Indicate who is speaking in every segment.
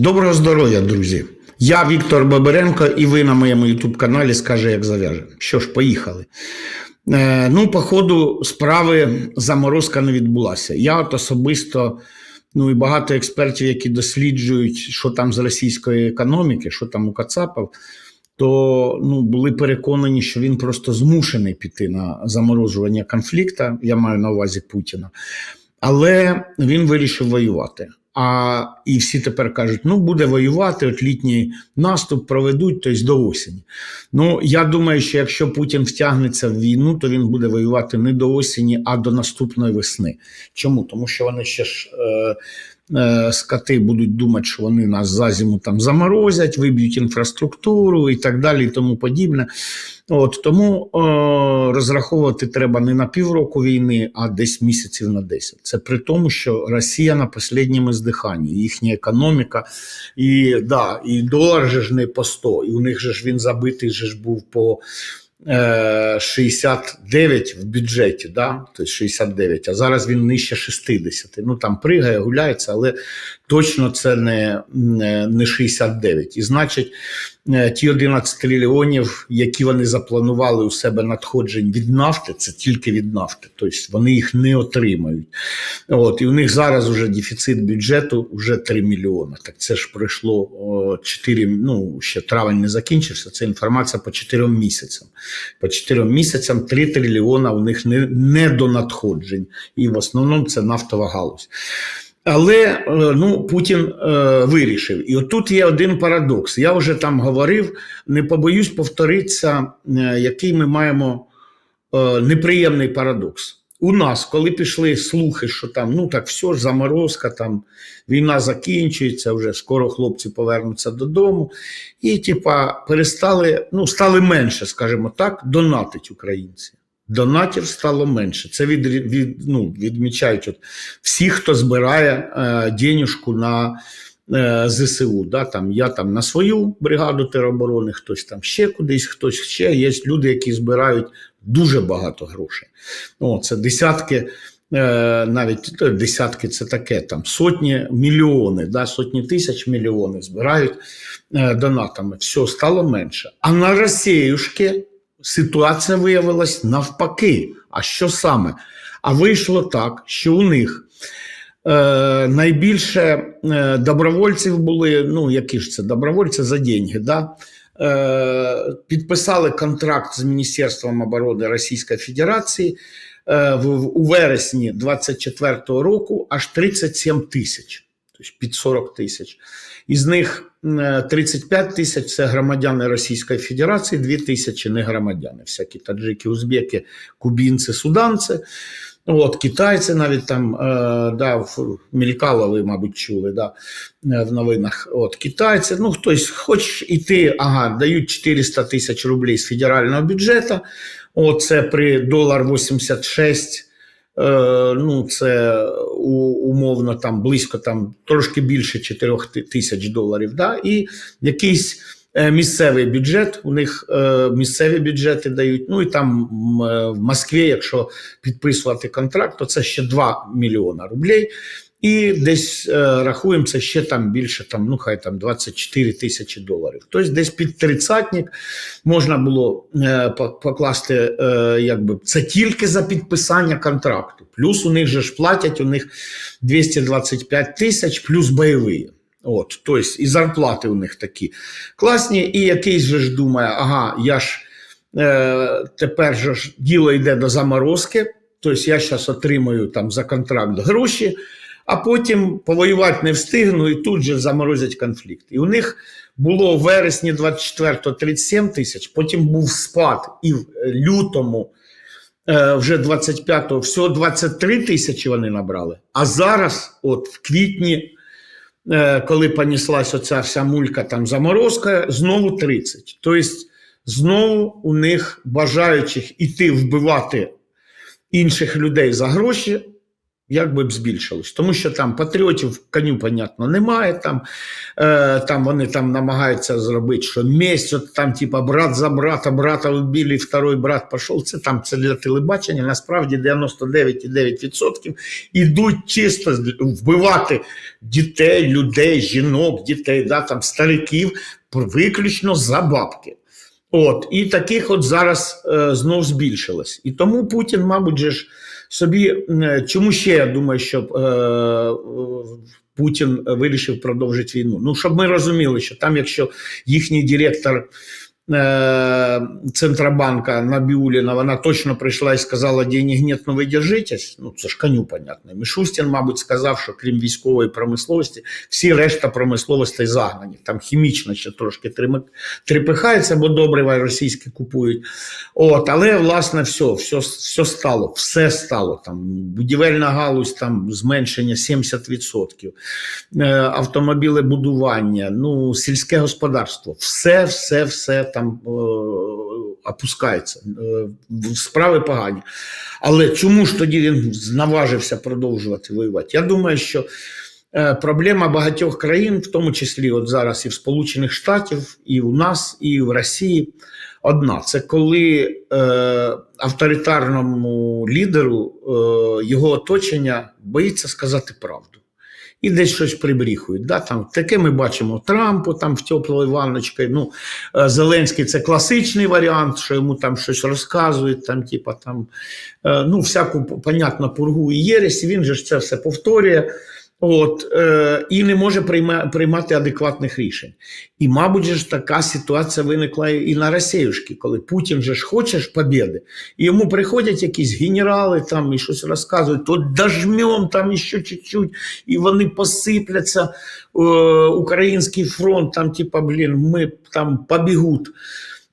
Speaker 1: Доброго здоров'я, друзі! Я Віктор Бабиренко, і ви на моєму youtube каналі скаже, як зав'яже. Що ж, поїхали. Е, ну, по ходу справи заморозка не відбулася. Я от особисто, ну і багато експертів, які досліджують, що там з російської економіки, що там у Кацапов, то ну, були переконані, що він просто змушений піти на заморожування конфлікту. Я маю на увазі Путіна. Але він вирішив воювати. А і всі тепер кажуть, ну буде воювати, от літній наступ проведуть, тобто до осені. Ну я думаю, що якщо Путін втягнеться в війну, то він буде воювати не до осені, а до наступної весни. Чому? Тому що вони ще ж е, е, скати будуть думати, що вони нас за зиму там заморозять, виб'ють інфраструктуру і так далі, і тому подібне. От тому е, розраховувати треба не на півроку війни, а десь місяців на 10. Це при тому, що Росія на останньому здиханні, їхня економіка, і да, і долар же ж не по 100, і у них же ж він забитий же ж був по 69 в бюджеті, да? тобто 69, а зараз він нижче 60. Ну там пригає, гуляється, але точно це не, не не 69. І значить, е, ті 11 трильйонів, які вони запланували у себе надходжень від нафти, це тільки від нафти. Тобто вони їх не отримають. От, і у них зараз вже дефіцит бюджету вже 3 мільйони. Так це ж пройшло о, 4, ну ще травень не закінчився. Це інформація по 4 місяцям. По 4 місяцям 3 трильйона у них не, не до надходжень. І в основному це нафтова галузь. Але е, ну, Путін е, вирішив. І отут є один парадокс. Я вже там говорив, не побоюсь повторитися, е, який ми маємо е, неприємний парадокс. У нас, коли пішли слухи, що там ну так все ж заморозка, там війна закінчується, вже скоро хлопці повернуться додому, і типа перестали, ну стали менше, скажімо так, донатить українці. Донатів стало менше. Це від, від, ну, відмічають от всі, хто збирає е, денюжку на е, ЗСУ. Да, там, я там на свою бригаду тероборони, хтось там ще кудись, хтось ще. Є люди, які збирають дуже багато грошей. О, це десятки, е, навіть е, десятки це таке, там сотні мільйони, да, сотні тисяч мільйони збирають е, донатами. Все стало менше. А на Росіюшки ситуація виявилась навпаки. А що саме? А вийшло так, що у них е, найбільше е, добровольців були, ну які ж це добровольці за деньги, да? е, підписали контракт з Міністерством оборони Російської Федерації е, у вересні 24-го року аж 37 тисяч, тобто під 40 тисяч. Із них е, 35 тисяч це громадяни Російської Федерації, 2 тисячі не громадяни, всякі таджики, узбеки, кубінці, суданці. От, китайці навіть там е, да, мелькало, ви, мабуть, чули да, е, в новинах. От, китайці, ну хтось хоче йти, ага, дають 400 тисяч рублей з федерального бюджету. От, це при долар 86 Е, ну, це умовно там близько там трошки більше 4 тисяч доларів. Да? І якийсь е, місцевий бюджет, у них е, місцеві бюджети дають. Ну і там е, в Москві, якщо підписувати контракт, то це ще 2 мільйона рублей. І десь е, рахуємо це ще там більше, там, ну хай там 24 тисячі доларів. Тобто десь під тридцятник можна було е, покласти, е, якби це тільки за підписання контракту. Плюс у них же ж платять у них 225 тисяч, плюс бойові. От, тобто і зарплати у них такі класні, і якийсь же ж думає, ага, я ж е, тепер же ж діло йде до заморозки, тобто я зараз отримую там за контракт гроші, а потім повоювати не встигну, і тут же заморозять конфлікт. І у них було в вересні 24-го 37 тисяч, потім був спад, і в лютому е, вже 25-го всього 23 тисячі вони набрали. А зараз, от в квітні, е, коли понеслась оця вся мулька там заморозка, знову 30. Тобто, знову у них бажаючих іти вбивати інших людей за гроші як би б збільшилось. Тому що там патріотів коню, понятно, немає. Там, е, там вони там намагаються зробити, що месть, от там, типа, брат за брата, брата вбили, второй брат пішов. Це там це для телебачення. Насправді 99,9% ідуть чисто вбивати дітей, людей, жінок, дітей, да, там, стариків, виключно за бабки. От, і таких от зараз е, знов збільшилось. І тому Путін, мабуть, же ж собі е, чому ще я думаю, щоб е, е, Путін вирішив продовжити війну? Ну, щоб ми розуміли, що там, якщо їхній директор е, Центробанка Набіуліна, вона точно прийшла і сказала, денег нет, ну ви держитесь, ну це ж коню понятно. Мішустін, мабуть, сказав, що крім військової промисловості, всі решта промисловостей загнані. Там хімічно ще трошки трепихається, бо добрива російські купують. От, але власне все, все, все стало, все стало. Там будівельна галузь, там зменшення 70%, е, автомобілебудування, ну, сільське господарство, все, все, все там е, опускається. Е, справи погані. Але чому ж тоді він наважився продовжувати воювати? Я думаю, що е, проблема багатьох країн, в тому числі от зараз і в Сполучених Штатів, і у нас, і в Росії, одна: це коли авторитарному лідеру його оточення боїться сказати правду. І десь щось прибріхують. Да? Там, таке ми бачимо Трампу там в теплої ванночки. Ну, е, Зеленський це класичний варіант, що йому там щось розказують, там, типа, там, е, ну, всяку, понятно, пургу і єресь, він же ж це все повторює. От, е, і не може прийма, приймати адекватних рішень. І, мабуть, ж така ситуація виникла і на Росіюшки, коли Путін же ж хоче ж побєди, і йому приходять якісь генерали там і щось розказують, то дожмем там ще чуть-чуть, і вони посипляться. Е, український фронт, там, типа, блін, ми там побігуть.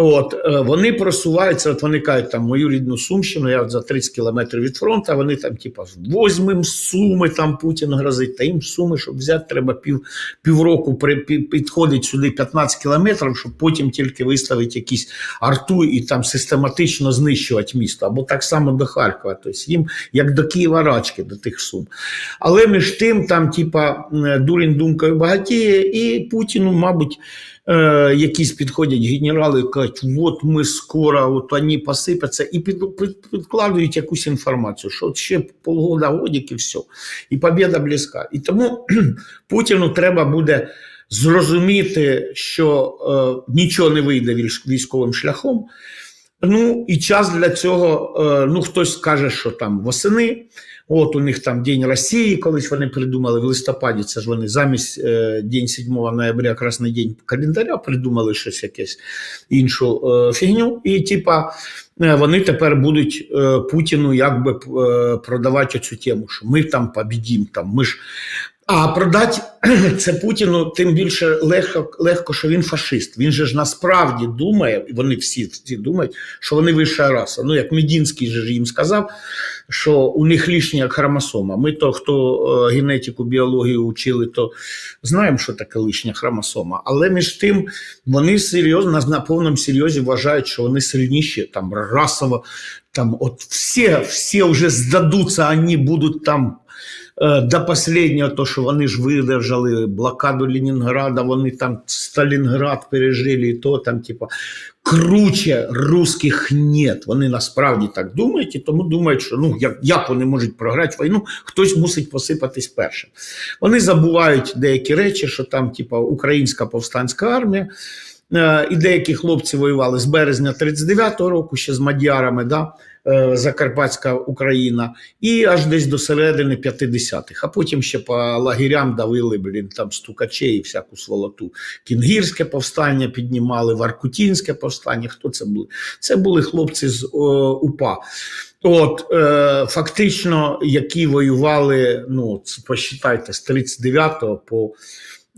Speaker 1: От, е, вони просуваються, от вони кажуть, там мою рідну Сумщину, я за 30 кілометрів від фронту, а вони там, типа, возьмем суми, там Путін грозить, та їм суми, щоб взяти, треба пів, півроку при, пі- підходить сюди 15 кілометрів, щоб потім тільки виставити якісь арту і там систематично знищувати місто, або так само до Харкова. Тобто їм як до Києва рачки, до тих сум. Але між тим, там, типа, дурень думкою багатіє, і Путіну, мабуть, е, якісь підходять генерали кажуть, от ми скоро, от вони посипаться, і під, під, підкладують якусь інформацію, що ще полгода годик і все. І побіда близька. І тому Путіну треба буде зрозуміти, що е, нічого не вийде військовим шляхом. Ну і час для цього. е, Ну, хтось скаже, що там восени. От у них там День Росії, колись вони придумали в листопаді. Це ж вони замість е, День 7 ноября, Красний день календаря, придумали щось якесь іншу е, фігню. І типа е, вони тепер будуть е, Путіну якби е, продавати цю тему, що ми там побідім, там ми ж. А продати це Путіну тим більше легко, легко, що він фашист. Він же ж насправді думає, і вони всі, всі думають, що вони вища раса. Ну, як Медінський же ж їм сказав, що у них лишня хромосома. Ми то, хто е, генетику, біологію учили, то знаємо, що таке лишня хромосома. Але між тим вони серйозно на, на повному серйозі вважають, що вони сильніші там расово. Там от всі, всі вже здадуться, вони будуть там. Е, До останнього, то, що вони ж видержали блокаду Ленінграда, вони там Сталінград пережили, і то там, типа, круче русських нет. Вони насправді так думають, і тому думають, що ну як, як вони можуть програти війну, хтось мусить посипатись першим. Вони забувають деякі речі, що там, типа, українська повстанська армія. е, І деякі хлопці воювали з березня 39-го року ще з мадярами, да, Закарпатська Україна, і аж десь до середини 50-х. А потім ще по лагерям давили, блін, там стукачей і всяку сволоту. Кінгірське повстання піднімали, Варкутінське повстання. Хто це були? Це були хлопці з о, УПА. От, е, фактично, які воювали, ну, посчитайте, з 39 по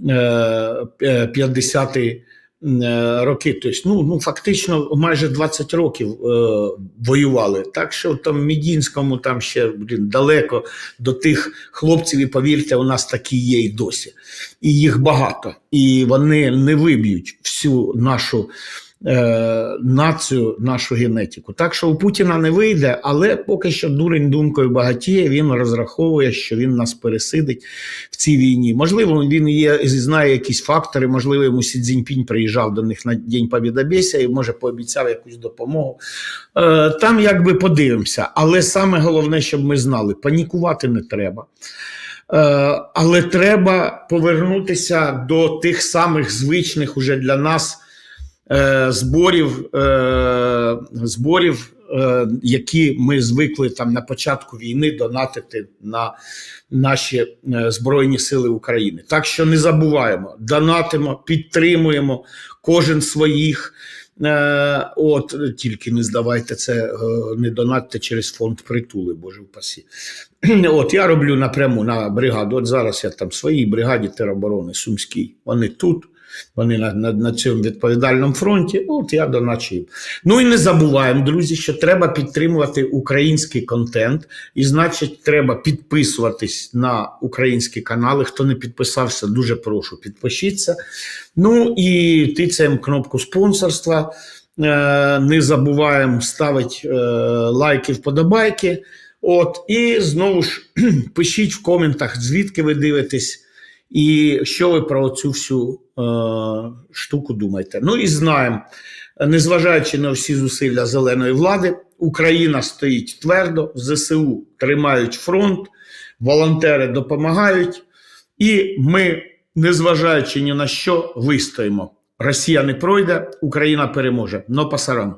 Speaker 1: е, 50 е, роки. Тобто, ну, ну, фактично, майже 20 років е, воювали. Так що там Мідінському там ще блін, далеко до тих хлопців, і повірте, у нас такі є й досі. І їх багато. І вони не виб'ють всю нашу е, націю, нашу генетику. Так що у Путіна не вийде, але поки що дурень думкою багатіє. Він розраховує, що він нас пересидить в цій війні. Можливо, він є знає якісь фактори. Можливо, йому Сі Цзіньпінь приїжджав до них на День Побєдобєсія і може пообіцяв якусь допомогу. Е, Там якби подивимося. Але саме головне, щоб ми знали, панікувати не треба. Е, Але треба повернутися до тих самих звичних уже для нас е, зборів, е, зборів, е, які ми звикли там на початку війни донатити на наші е, Збройні Сили України. Так що не забуваємо, донатимо, підтримуємо кожен своїх. Е, От тільки не здавайте це, е, не донатьте через фонд притули, боже впасі. От я роблю напряму на бригаду. От зараз я там своїй бригаді тероборони Сумській. Вони тут, вони на, на, на цьому відповідальному фронті. От я доначу їм. Ну і не забуваємо, друзі, що треба підтримувати український контент, і значить, треба підписуватись на українські канали. Хто не підписався, дуже прошу, підпишіться. Ну і тицяємо кнопку спонсорства. Е, Не забуваємо ставити е, лайки, вподобайки. От, і знову ж пишіть в коментах, звідки ви дивитесь, і що ви про цю всю е, штуку думаєте. Ну і знаємо, незважаючи на всі зусилля зеленої влади, Україна стоїть твердо, ЗСУ тримають фронт, волонтери допомагають, і ми, незважаючи ні на що, вистоїмо. Росія не пройде, Україна переможе. Но пасаран.